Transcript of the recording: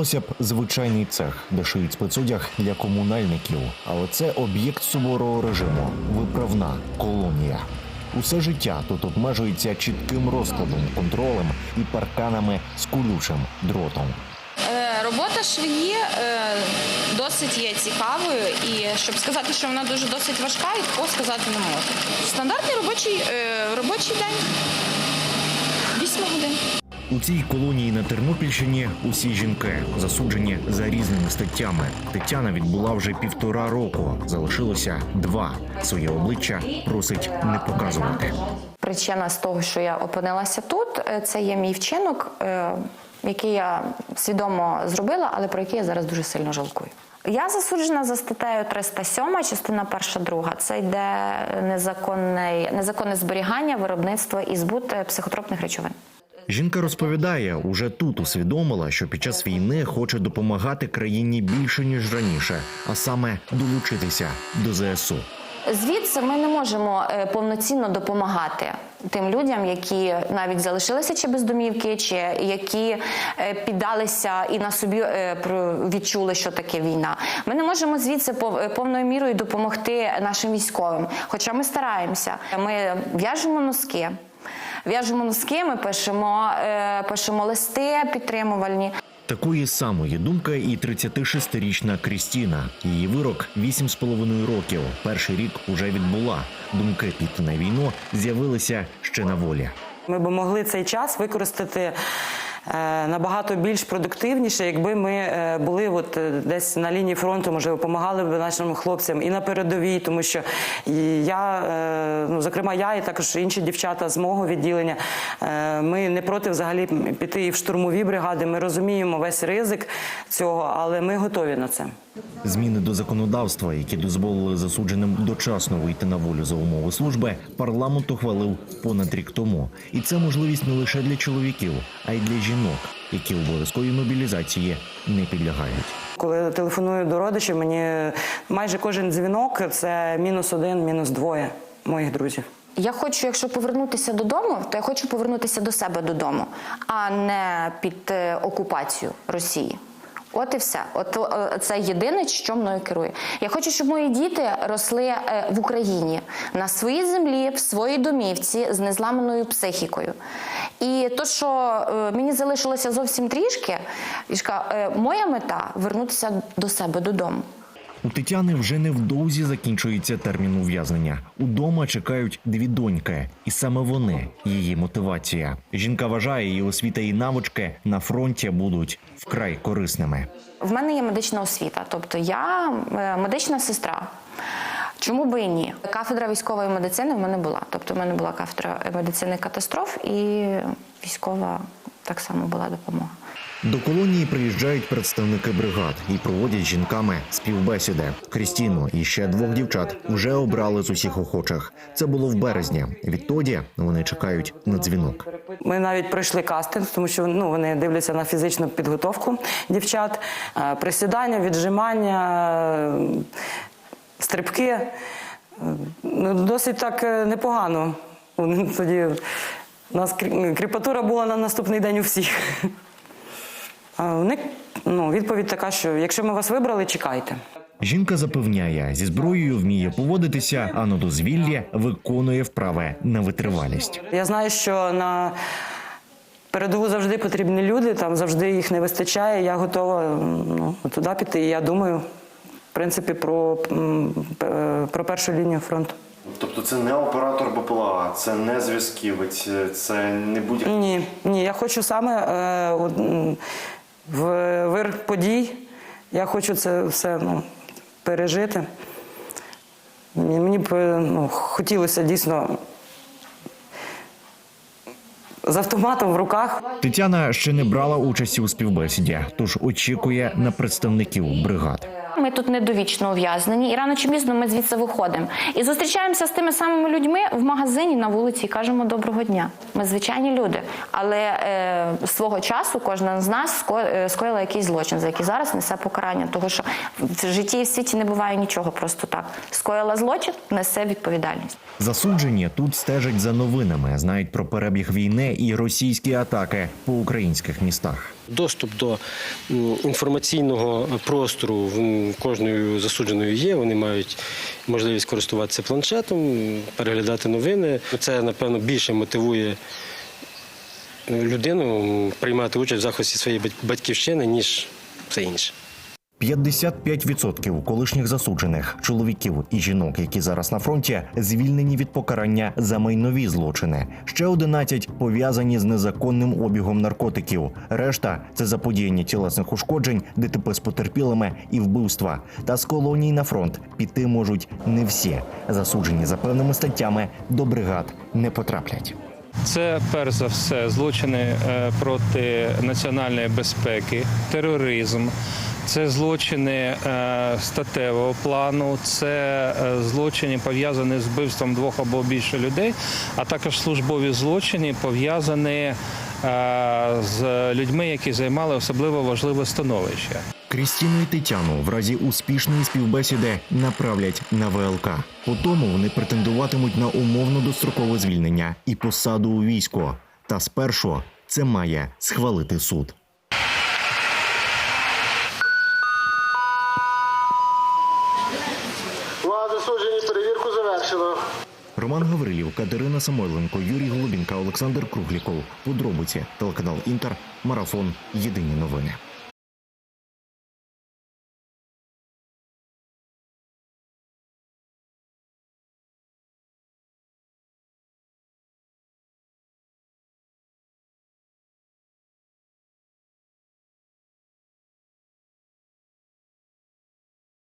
Здавалося б, звичайний цех, де шиють спецодяг для комунальників, але це об'єкт суворого режиму, виправна колонія. Усе життя тут обмежується чітким розкладом, контролем і парканами з колючим дротом. Е, Робота швії е, досить є цікавою, і щоб сказати, що вона дуже досить важка, і такого сказати не можу. Стандартний робочий, е, робочий день 8 годин. У цій колонії на Тернопільщині усі жінки засуджені за різними статтями. Тетяна відбула вже півтора року. Залишилося два. Своє обличчя просить не показувати. Причина з того, що я опинилася тут, е, це є мій вчинок, е, який я свідомо зробила, але про який я зараз дуже сильно жалкую. Я засуджена за статтею 307, частина перша, друга. Це йде незаконне, незаконне зберігання, виробництво і збут е, психотропних речовин. Жінка розповідає, уже тут усвідомила, що під час війни хоче допомагати країні більше ніж раніше, а саме долучитися до ЗСУ. Звідси ми не можемо е, повноцінно допомагати тим людям, які навіть залишилися чи без домівки, чи які е, піддалися і на собі е, відчули, що таке війна. Ми не можемо звідси пов- повною мірою допомогти нашим військовим. Хоча ми стараємося. Ми в'яжемо носки. В'яжемо носки, ми пишемо, е, пишемо листи підтримувальні. Такої самої думки і 36-річна Крістіна. Її вирок 8,5 років. Перший рік уже відбула. Думки піти на війну з'явилися ще на волі. Ми б могли цей час використати набагато більш продуктивніше, якби ми е, були от е, десь на лінії фронту, може, допомагали б нашим хлопцям і на передовій, тому що я, е, ну зокрема, я і також інші дівчата з мого відділення. е, Ми не проти взагалі піти і в штурмові бригади. Ми розуміємо весь ризик цього, але ми готові на це. Зміни до законодавства, які дозволили засудженим дочасно вийти на волю за умови служби, парламент ухвалив понад рік тому. І це можливість не лише для чоловіків, а й для жінок, які обов'язковій мобілізації не підлягають. Коли телефоную до родичів, мені майже кожен дзвінок це мінус один, мінус двоє моїх друзів. Я хочу, якщо повернутися додому, то я хочу повернутися до себе додому, а не під е, окупацію Росії. От і все. От е, це єдине, що мною керує. Я хочу, щоб мої діти росли е, в Україні на своїй землі, в своїй домівці з незламаною психікою. І то, що е, мені залишилося зовсім трішки, моя мета вернутися до себе додому. У Тетяни вже невдовзі закінчується термін ув'язнення. Удома чекають дві доньки, і саме вони її мотивація. Жінка вважає, її освіта і навички на фронті будуть вкрай корисними. В мене є медична освіта, тобто я е, медична сестра. Чому би і ні? Кафедра військової медицини в мене була. Тобто, в мене була кафедра медицини катастроф і військова так само була допомога. До колонії приїжджають представники бригад і проводять жінками співбесіди. Крістіну і ще двох дівчат вже обрали з усіх охочих. Це було в березні. Відтоді вони чекають на дзвінок. Ми навіть пройшли кастинг, тому що ну, вони дивляться на фізичну підготовку дівчат, Е, присідання, віджимання, е, стрибки. Е, Ну, досить так непогано. Вони Тоді у нас крі- кріпатура була на наступний день у всіх. А вони, ну, відповідь така, що якщо ми вас вибрали, чекайте. Жінка запевняє, зі зброєю вміє поводитися, а на дозвіллі виконує вправи на витривалість. Я знаю, що на передову завжди потрібні люди, там завжди їх не вистачає. Я готова ну, туди піти. І я думаю, в принципі, про, про першу лінію фронту. Тобто це не оператор БПЛА, це не зв'язківець, це не будь-який. Ні, ні, я хочу саме е, в вир подій. Я хочу це все ну, пережити. Мені, б ну, хотілося дійсно з автоматом в руках. Тетяна ще не брала участі у співбесіді, тож очікує на представників бригад. Ми тут недовічно ув'язнені, і рано чи пізно ми звідси виходимо. І зустрічаємося з тими самими людьми в магазині на вулиці і кажемо доброго дня. Ми звичайні люди. Але е, свого часу кожна з нас е, скоїла якийсь злочин, за який зараз несе покарання. Тому що в житті і в світі не буває нічого просто так. Скоїла злочин, несе відповідальність. Засуджені тут стежать за новинами, знають про перебіг війни і російські атаки по українських містах. Доступ до інформаційного простору в кожної засудженої є. Вони мають можливість користуватися планшетом, переглядати новини. Це, напевно, більше мотивує людину приймати участь в захисті своєї батьківщини, ніж все інше. 55% колишніх засуджених чоловіків і жінок, які зараз на фронті, звільнені від покарання за майнові злочини. Ще 11 пов'язані з незаконним обігом наркотиків. Решта це заподіяння тілесних ушкоджень, ДТП з потерпілими і вбивства. Та з колоній на фронт піти можуть не всі. Засуджені за певними статтями до бригад не потраплять. Це перш за все злочини е, проти національної безпеки, тероризм, це злочини е, статевого плану, це е, злочини пов'язані з вбивством двох або більше людей, а також службові злочини пов'язані з людьми, які займали особливо важливе становище. Крістіну і Тетяну в разі успішної співбесіди направлять на ВЛК. По тому вони претендуватимуть на умовно дострокове звільнення і посаду у війську. Та спершу це має схвалити суд. Засуджені, перевірку завершено. Роман Гаврилів, Катерина Самойленко, Юрій Голубінка, Олександр Кругліков. Подробиці телеканал Інтер. Марафон. Єдині новини.